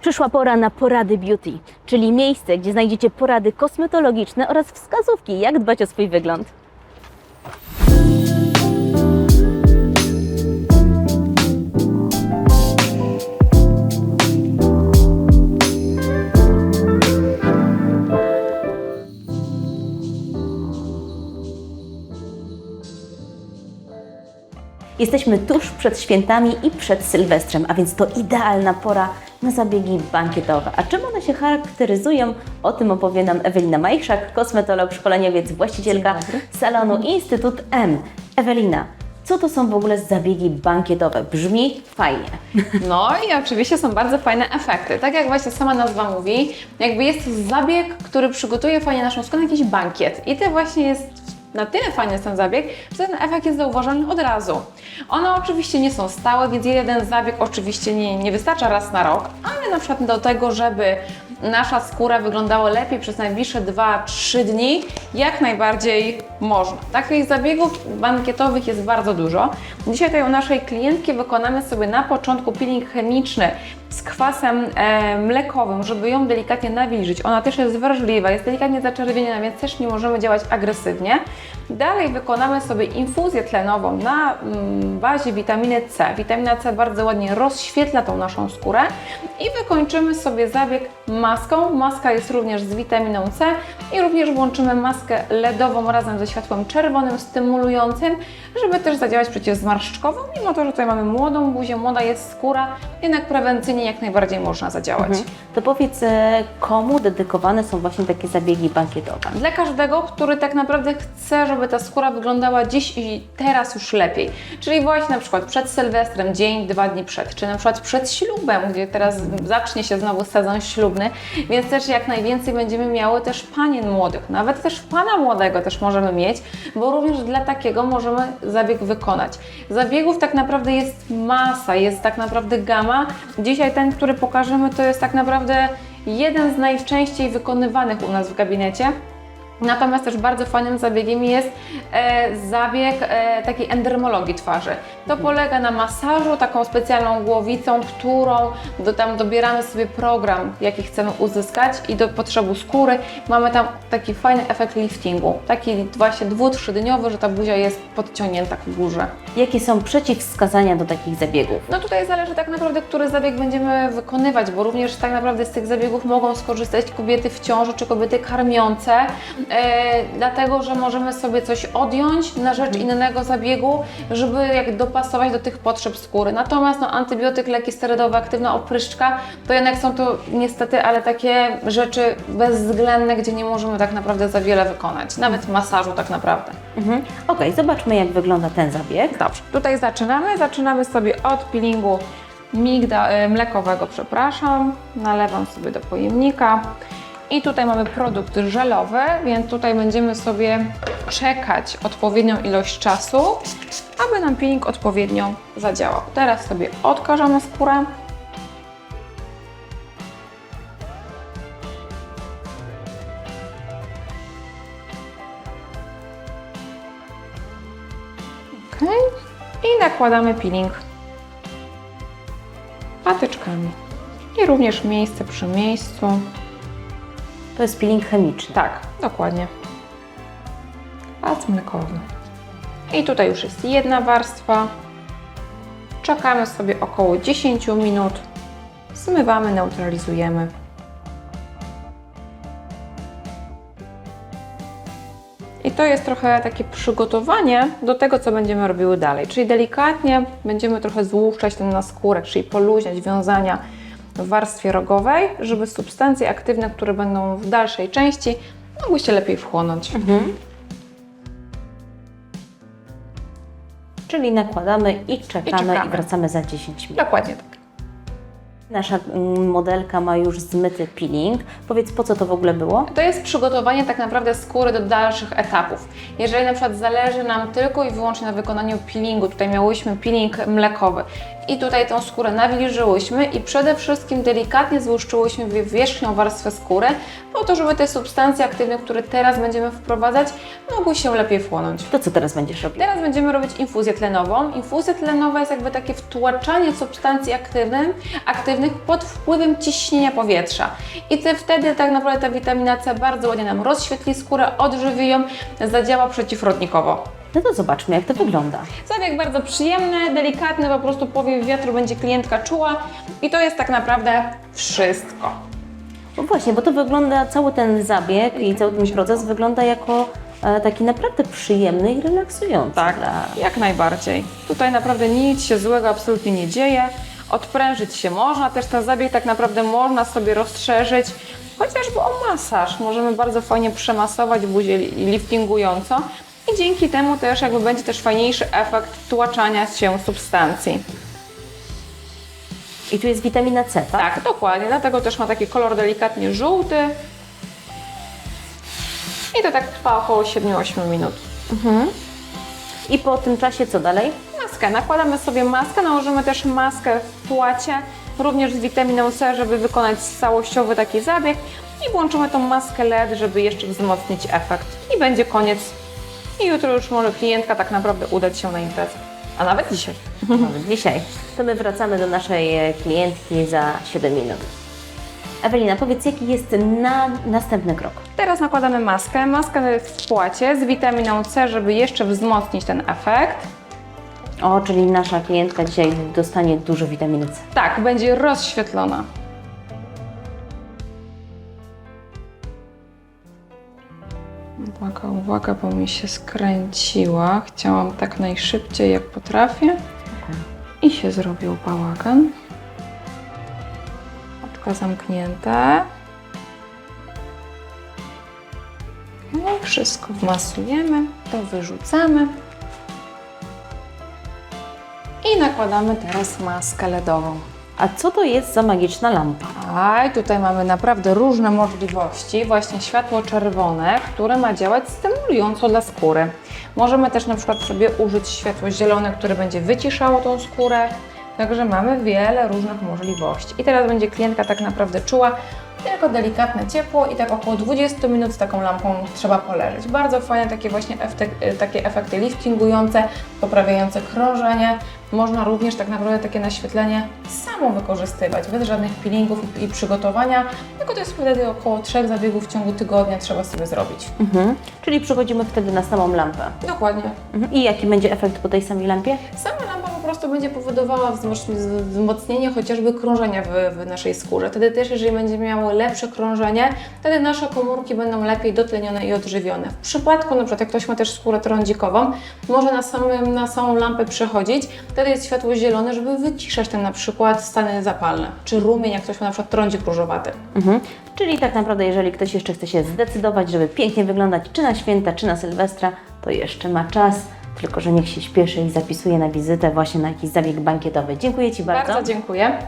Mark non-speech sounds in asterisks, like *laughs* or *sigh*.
Przyszła pora na porady beauty, czyli miejsce, gdzie znajdziecie porady kosmetologiczne oraz wskazówki, jak dbać o swój wygląd. Jesteśmy tuż przed świętami i przed Sylwestrem, a więc to idealna pora na zabiegi bankietowe. A czym one się charakteryzują? O tym opowie nam Ewelina Majchrzak, kosmetolog, szkoleniowiec, właścicielka salonu Instytut M. Ewelina, co to są w ogóle zabiegi bankietowe? Brzmi fajnie. *laughs* No i oczywiście są bardzo fajne efekty. Tak jak właśnie sama nazwa mówi, jakby jest to zabieg, który przygotuje fajnie naszą skórę na jakiś bankiet. I to właśnie jest na tyle fajny jest ten zabieg, że ten efekt jest zauważalny od razu. One oczywiście nie są stałe, więc jeden zabieg oczywiście nie, nie wystarcza raz na rok, ale na przykład do tego, żeby nasza skóra wyglądała lepiej przez najbliższe 2-3 dni, jak najbardziej można. Takich zabiegów bankietowych jest bardzo dużo. Dzisiaj tutaj u naszej klientki wykonamy sobie na początku peeling chemiczny z kwasem e, mlekowym, żeby ją delikatnie nawilżyć. Ona też jest wrażliwa, jest delikatnie zaczerwieniona, więc też nie możemy działać agresywnie. Dalej wykonamy sobie infuzję tlenową na mm, bazie witaminy C. Witamina C bardzo ładnie rozświetla tą naszą skórę i wykończymy sobie zabieg maską. Maska jest również z witaminą C i również włączymy maskę LEDową razem ze światłem czerwonym, stymulującym, żeby też zadziałać przeciwzmarszczkowo, mimo to, że tutaj mamy młodą buzię, młoda jest skóra, jednak prewencyjnie jak najbardziej można zadziałać. To powiedz, e, komu dedykowane są właśnie takie zabiegi bankietowe? Dla każdego, który tak naprawdę chce, żeby ta skóra wyglądała dziś i teraz już lepiej. Czyli właśnie na przykład przed Sylwestrem, dzień, dwa dni przed, czy na przykład przed ślubem, gdzie teraz zacznie się znowu sezon ślubny, więc też jak najwięcej będziemy miały też panien młodych, nawet też pana młodego też możemy mieć, bo również dla takiego możemy zabieg wykonać. Zabiegów tak naprawdę jest masa, jest tak naprawdę gama. Dzisiaj ten, który pokażemy, to jest tak naprawdę jeden z najczęściej wykonywanych u nas w gabinecie. Natomiast też bardzo fajnym zabiegiem jest e, zabieg e, takiej endermologii twarzy. To polega na masażu taką specjalną głowicą, którą do, tam dobieramy sobie program, jaki chcemy uzyskać i do potrzeby skóry mamy tam taki fajny efekt liftingu. Taki właśnie dwu, trzydniowy, że ta buzia jest podciągnięta ku górze. Jakie są przeciwwskazania do takich zabiegów? No tutaj zależy tak naprawdę, który zabieg będziemy wykonywać, bo również tak naprawdę z tych zabiegów mogą skorzystać kobiety w ciąży czy kobiety karmiące, dlatego że możemy sobie coś odjąć na rzecz innego zabiegu, żeby jak dopasować do tych potrzeb skóry. Natomiast no, antybiotyk, leki sterydowe, aktywna opryszczka, to jednak są to niestety, ale takie rzeczy bezwzględne, gdzie nie możemy tak naprawdę za wiele wykonać, nawet masażu tak naprawdę. Mhm. Okej, zobaczmy jak wygląda ten zabieg. Dobrze, tutaj zaczynamy. Zaczynamy sobie od peelingu migda, e, mlekowego, przepraszam. Nalewam sobie do pojemnika. I tutaj mamy produkt żelowy, więc tutaj będziemy sobie czekać odpowiednią ilość czasu, aby nam peeling odpowiednio zadziałał. Teraz sobie odkażamy skórę. Ok. I nakładamy peeling patyczkami. I również miejsce przy miejscu. To jest peeling chemiczny. Tak, dokładnie. Pas mlekowy. I tutaj już jest jedna warstwa. Czekamy sobie około 10 minut. Zmywamy, neutralizujemy. I to jest trochę takie przygotowanie do tego, co będziemy robiły dalej. Czyli delikatnie będziemy trochę złuszczać ten na skórę, czyli poluźniać wiązania w warstwie rogowej, żeby substancje aktywne, które będą w dalszej części, mogły się lepiej wchłonąć. Czyli nakładamy i czekamy i, czekamy. wracamy za 10 minut. Dokładnie tak. Nasza mm, modelka ma już zmyty peeling. Powiedz, po co to w ogóle było? To jest przygotowanie tak naprawdę skóry do dalszych etapów. Jeżeli na przykład zależy nam tylko i wyłącznie na wykonaniu peelingu, tutaj miałyśmy peeling mlekowy i tutaj tą skórę nawilżyłyśmy i przede wszystkim delikatnie złuszczyłyśmy wi- wierzchnią warstwę skóry po to, żeby te substancje aktywne, które teraz będziemy wprowadzać, mogły się lepiej wchłonąć. To co teraz będziesz robił? Teraz będziemy robić infuzję tlenową. Infuzja tlenowa jest jakby takie wtłaczanie substancji aktywnych, aktywnych pod wpływem ciśnienia powietrza. I te, wtedy tak naprawdę ta witamina C bardzo ładnie nam rozświetli skórę, odżywi ją, zadziała przeciwrodnikowo. No to zobaczmy, jak to wygląda. Zabieg bardzo przyjemny, delikatny, po prostu powiew wiatru będzie klientka czuła i to jest tak naprawdę wszystko. No właśnie, bo to wygląda, cały ten zabieg i cały ten proces wygląda jako e, taki naprawdę przyjemny i relaksujący. Tak, Dla... jak najbardziej. Tutaj naprawdę nic się złego absolutnie nie dzieje. Odprężyć się można, też ten zabieg tak naprawdę można sobie rozszerzyć, chociażby o masaż. Możemy bardzo fajnie przemasować buzię li- liftingująco i dzięki temu też jakby będzie też fajniejszy efekt tłaczania się substancji. I tu jest witamina C, tak? Tak, dokładnie, dlatego też ma taki kolor delikatnie żółty. I to tak trwa około 7-8 minut. I po tym czasie co dalej? Maskę. Nakładamy sobie maskę, nałożymy też maskę w płacie, również z witaminą C, żeby wykonać całościowy taki zabieg i włączymy tą maskę LED, żeby jeszcze wzmocnić efekt. I będzie koniec. I jutro już może klientka tak naprawdę udać się na imprezę. A nawet dzisiaj. Nawet dzisiaj. To my wracamy do naszej e, klientki za 7 minut. Ewelina, powiedz, jaki jest na, następny krok? Teraz nakładamy maskę. Maskę w płacie z witaminą C, żeby jeszcze wzmocnić ten efekt. O, czyli nasza klientka dzisiaj dostanie dużo witaminy C. Tak, będzie rozświetlona. Uwaga, uwaga, bo mi się skręciła. Chciałam tak najszybciej jak potrafię. I się zrobił bałagan. Oczka zamknięte. No i wszystko wmasujemy, to wyrzucamy. I nakładamy teraz maskę LEDową. A co to jest za magiczna lampa? Aj, tutaj mamy naprawdę różne możliwości. Właśnie światło czerwone, które ma działać stymulująco dla skóry. Możemy też na przykład sobie użyć światło zielone, które będzie wyciszało tą skórę. Także mamy wiele różnych możliwości. I teraz będzie klientka tak naprawdę czuła tylko delikatne ciepło i tak około 20 minut z taką lampą trzeba poleżeć. Bardzo fajne takie właśnie efekty, takie efekty liftingujące, poprawiające krążenie. Można również tak naprawdę takie naświetlenie samo wykorzystywać, bez żadnych peelingów i, i przygotowania, tylko to jest wtedy około trzech zabiegów w ciągu tygodnia trzeba sobie zrobić. Mhm. Czyli przychodzimy wtedy na samą lampę. Dokładnie. Mhm. I jaki będzie efekt po tej samej lampie? Sama lampa prostu będzie powodowała wzmoc- wzmocnienie chociażby krążenia w, w naszej skórze. Wtedy też, jeżeli będziemy miały lepsze krążenie, wtedy nasze komórki będą lepiej dotlenione i odżywione. W przypadku, na przykład jak ktoś ma też skórę trądzikową, może na, samym, na samą lampę przechodzić, wtedy jest światło zielone, żeby wyciszać ten na przykład stany zapalne, czy rumień, jak ktoś ma na przykład trądzik różowaty. Mhm. Czyli tak naprawdę, jeżeli ktoś jeszcze chce się zdecydować, żeby pięknie wyglądać, czy na święta, czy na Sylwestra, to jeszcze ma czas. Tylko, że niech się śpieszy i zapisuje na wizytę właśnie na jakiś zabieg bankietowy. Dziękuję Ci bardzo. Bardzo dziękuję.